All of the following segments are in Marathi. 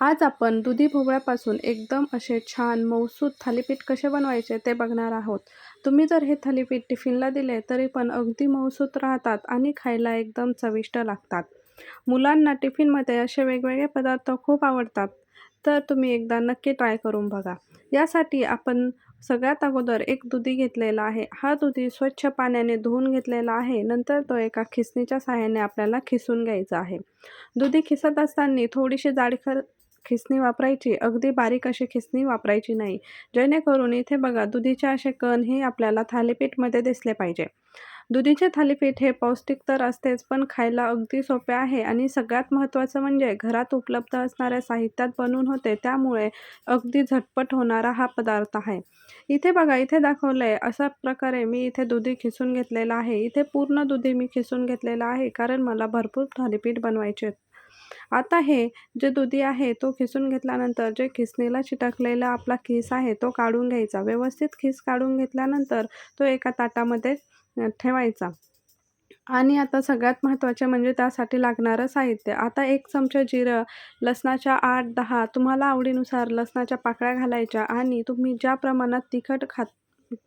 आज आपण दुधी भोपळ्यापासून एकदम असे छान मऊसूत थालीपीठ कसे बनवायचे ते बघणार आहोत. तुम्ही जर हे थालीपीठ टिफिनला दिले तरी पण अगदी मऊसूत राहतात आणि खायला एकदम चविष्ट लागतात. मुलांना टिफिनमध्ये असे वेगवेगळे पदार्थ खूप आवडतात तर तुम्ही एकदा नक्की ट्राय करून बघा. यासाठी आपण सगळ्यात अगोदर एक दुधी घेतलेला आहे. हा दुधी स्वच्छ पाण्याने धुवून घेतलेला आहे. नंतर तो एका खिसणीच्या सहाय्याने आपल्याला खिसून घ्यायचा आहे. दुधी खिसत असताना थोडीशी जाडखर खिसणी वापरायची. अगदी बारीक अशी खिसणी वापरायची नाही. जेणेकरून इथे बघा दुधीचे असे कण हे आपल्याला थालीपीठमध्ये दिसले पाहिजे. दुधीचे थालीपीठ हे पौष्टिक तर असतेच पण खायला अगदी सोपे आहे आणि सगळ्यात महत्त्वाचं म्हणजे घरात उपलब्ध असणाऱ्या साहित्यात बनवून होते त्यामुळे अगदी झटपट होणारा हा पदार्थ आहे. इथे बघा इथे दाखवलं आहे अशा प्रकारे मी इथे दुधी खिसून घेतलेला आहे. इथे पूर्ण दुधी मी खिसून घेतलेला आहे कारण मला भरपूर थालीपीठ बनवायचे आता हे जे दुधी आहे तो खिसून घेतल्यानंतर जे खिसणीला चिटकलेला आपला खिस आहे तो काढून घ्यायचा. व्यवस्थित खिस काढून घेतल्यानंतर तो एका ताटामध्ये ठेवायचा. आणि आता सगळ्यात महत्त्वाचे म्हणजे त्यासाठी लागणारं साहित्य. आता एक चमचा जिरं लसणाच्या आठ दहा तुम्हाला आवडीनुसार लसणाच्या पाकळ्या घालायच्या आणि तुम्ही ज्या प्रमाणात तिखट खात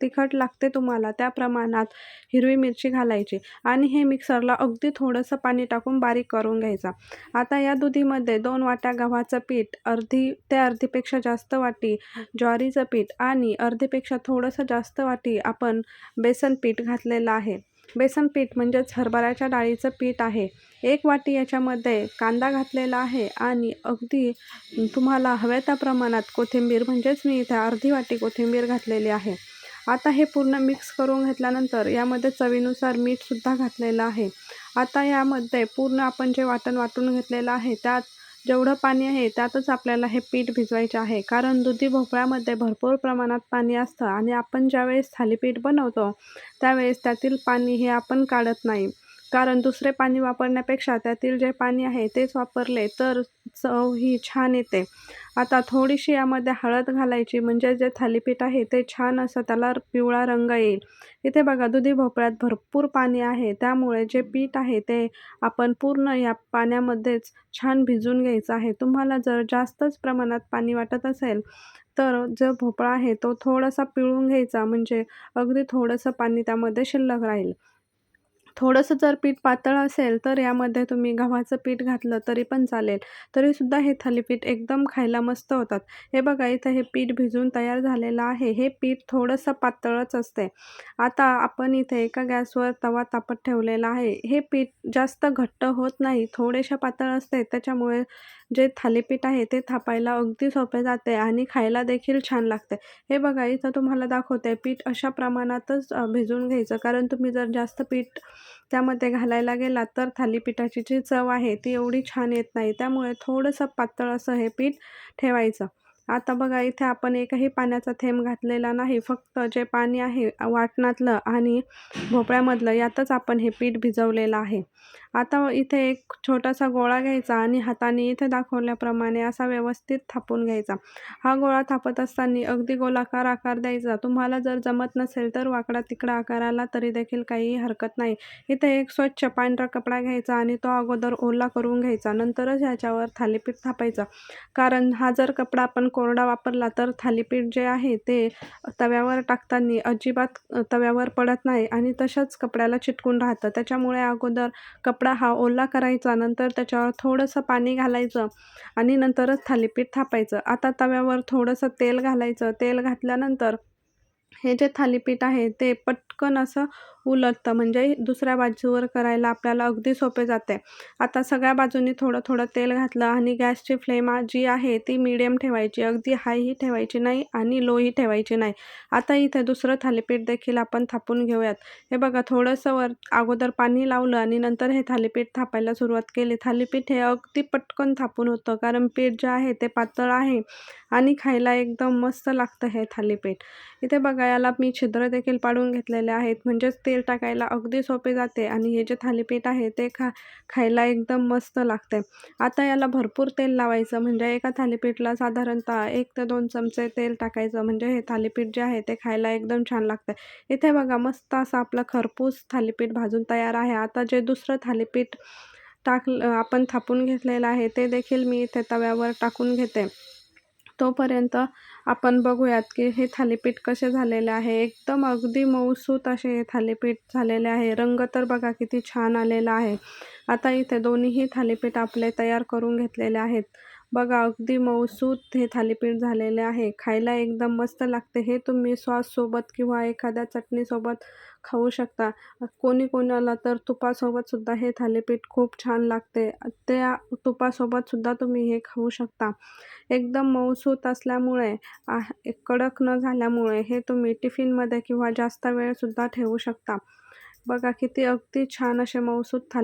तिखट लागते तुम्हाला त्या प्रमाणात हिरवी मिरची घालायची आणि हे मिक्सरला अगदी थोडंसं पाणी टाकून बारीक करून घ्यायचा. आता या दुधीमध्ये दोन वाट्या गव्हाचं पीठ अर्धी ते अर्धीपेक्षा जास्त वाटी ज्वारीचं पीठ आणि अर्धीपेक्षा थोडंसं जास्त वाटी आपण बेसन पीठ घातलेलं आहे. बेसन पीठ म्हणजेच हरभऱ्याच्या डाळीचं पीठ आहे. एक वाटी याच्यामध्ये कांदा घातलेला आहे आणि अगदी तुम्हाला हव्या त्या प्रमाणात कोथिंबीर म्हणजेच मी इथे अर्धी वाटी कोथिंबीर घातलेली आहे. आता हे पूर्ण मिक्स करून घेतल्यानंतर यामध्ये चवीनुसार मीठसुद्धा घातलेलं आहे. आता यामध्ये पूर्ण आपण जे वाटण वाटून घेतलेलं आहे त्यात जेवढं पाणी आहे त्यातच आपल्याला हे पीठ भिजवायचे आहे. कारण दुधी भोपळ्यामध्ये भरपूर प्रमाणात पाणी असतं आणि आपण ज्यावेळेस थालीपीठ बनवतो त्यावेळेस त्यातील पाणी हे आपण काढत नाही. कारण दुसरे पाणी वापरण्यापेक्षा त्यातील जे पाणी आहे तेच वापरले तर चव ही छान येते. आता थोडीशी यामध्ये हळद घालायची म्हणजे जे थालीपीठ आहे ते छान असं त्याला पिवळा रंग येईल. इथे बघा दुधी भोपळ्यात भरपूर पाणी आहे. त्यामुळे जे पीठ आहे ते आपण पूर्ण या पाण्यामध्येच छान भिजून घ्यायचं आहे. तुम्हाला जर जास्तच प्रमाणात पाणी वाटत असेल तर जो भोपळा आहे तो थोडासा पिळून घ्यायचा म्हणजे अगदी थोडंसं पाणी त्यामध्ये शिल्लक राहील. थोडंसं जर पीठ पातळ असेल तर यामध्ये तुम्ही गव्हाचं पीठ घातलं तरी पण चालेल. तरीसुद्धा हे थालीपीठ एकदम खायला मस्त होतात. हे बघा इथं हे पीठ भिजून तयार झालेलं आहे. हे पीठ थोडंसं पातळच असते. आता आपण इथे एका गॅसवर तवा तापत ठेवलेला आहे. हे पीठ जास्त घट्ट होत नाही. थोडेशा पातळ असते. त्याच्यामुळे जे थालीपीठ आहे ते थापायला अगदी सोपे जाते आणि खायला देखील छान लागते. हे बघा इथं तुम्हाला दाखवते पीठ अशा प्रमाणातच भिजून घ्यायचं. कारण तुम्ही जर जास्त पीठ त्यामध्ये घालायला गेलात तर थालीपीठाची जी चव आहे ती एवढी छान येत नाही. त्यामुळे थोडंसं पातळ असं हे पीठ ठेवायचं. आता बघा इथे आपण एकही पाण्याचा थेंब घातलेला नाही. फक्त जे पाणी आहे वाटणातलं आणि भोपळ्यामधलं यातच आपण हे पीठ भिजवलेलं आहे. आता इथे एक छोटासा गोळा घ्यायचा आणि हाताने इथे दाखवल्याप्रमाणे असा व्यवस्थित थापून घ्यायचा. हा गोळा थापत असताना अगदी गोलाकार आकार द्यायचा. तुम्हाला जर जमत नसेल तर वाकडा तिकडा आकार आला तरी देखील काही हरकत नाही. इथे एक स्वच्छ पांढरा कपडा घ्यायचा आणि तो अगोदर ओला करून घ्यायचा. नंतरच ह्याच्यावर थालीपीठ थापायचा. कारण हा जर कपडा आपण कोरडा वापरला तर थालीपीठ जे आहे ते तव्यावर टाकताना अजिबात तव्यावर पडत नाही आणि तशाच कपड्याला चिटकून राहतं. त्याच्यामुळे अगोदर कप कपडा हा ओला करायचा नंतर त्याच्यावर थोडंसं पाणी घालायचं आणि नंतरच थालीपीठ थापायचं. आता तव्यावर थोडंसं तेल घालायचं. तेल घातल्यानंतर हे जे थालीपीठ आहे ते पटकन असं उलटतं म्हणजे दुसऱ्या बाजूवर करायला आपल्याला अगदी सोपे जाते. आता सगळ्या बाजूनी थोडं थोडं तेल घातलं आणि गॅसची फ्लेम जी आहे ती मिडियम ठेवायची. अगदी हायही ठेवायची नाही आणि लोही ठेवायची नाही. आता इथे दुसरं थालीपीठ देखील आपण थापून घेऊयात. हे बघा थोडंसं वर अगोदर पाणी लावलं आणि नंतर हे थालीपीठ थापायला सुरुवात केली. थालीपीठ हे अगदी पटकन थापून होतं कारण पीठ जे आहे ते पातळ आहे आणि खायला एकदम मस्त लागतं हे थालीपीठ. इथे बघा याला मी छिद्र देखील पाडून घेतलेले आहेत. म्हणजेच तेल टाकायला अगदी सोपे जाते आणि हे जे थालीपीठ आहे ते खा खायला एकदम मस्त लागते. आता याला भरपूर तेल लावायचं. म्हणजे एका थालीपीठला साधारणतः एक ते दोन चमचे तेल टाकायचं. म्हणजे हे थालीपीठ जे आहे ते खायला एकदम छान लागतं. इथे बघा मस्त असं आपलं खरपूस थालीपीठ भाजून तयार आहे. आता जे दुसरं थालीपीठ टाक आपण थापून घेतलेलं आहे ते देखील मी इथे तव्यावर टाकून घेते. तोपर्यंत आपण बघूयात की हे थालीपीठ कसे झालेले आहे. एकदम अगदी मऊसूत असे हे थालीपीठ झालेले आहे. रंग तर बघा किती छान आलेला आहे. आता इथे दोन्हीही थालीपीठ आपले तयार करून घेतलेले आहेत. बघा अगदी मऊसूत हे थालीपीठ झालेले आहे. खायला एकदम मस्त लागते. हे तुम्ही सॉससोबत किंवा एखाद्या चटणीसोबत खाऊ शकता. कोणी कोणाला तर तुपासोबतसुद्धा हे थालीपीठ खूप छान लागते. त्या तुपासोबतसुद्धा तुम्ही हे खाऊ शकता. एकदम मऊसूत असल्यामुळे आह कडक न झाल्यामुळे हे तुम्ही टिफिनमध्ये किंवा जास्त वेळसुद्धा ठेवू शकता. बघा किती अगदी छान असे मऊसूत थाली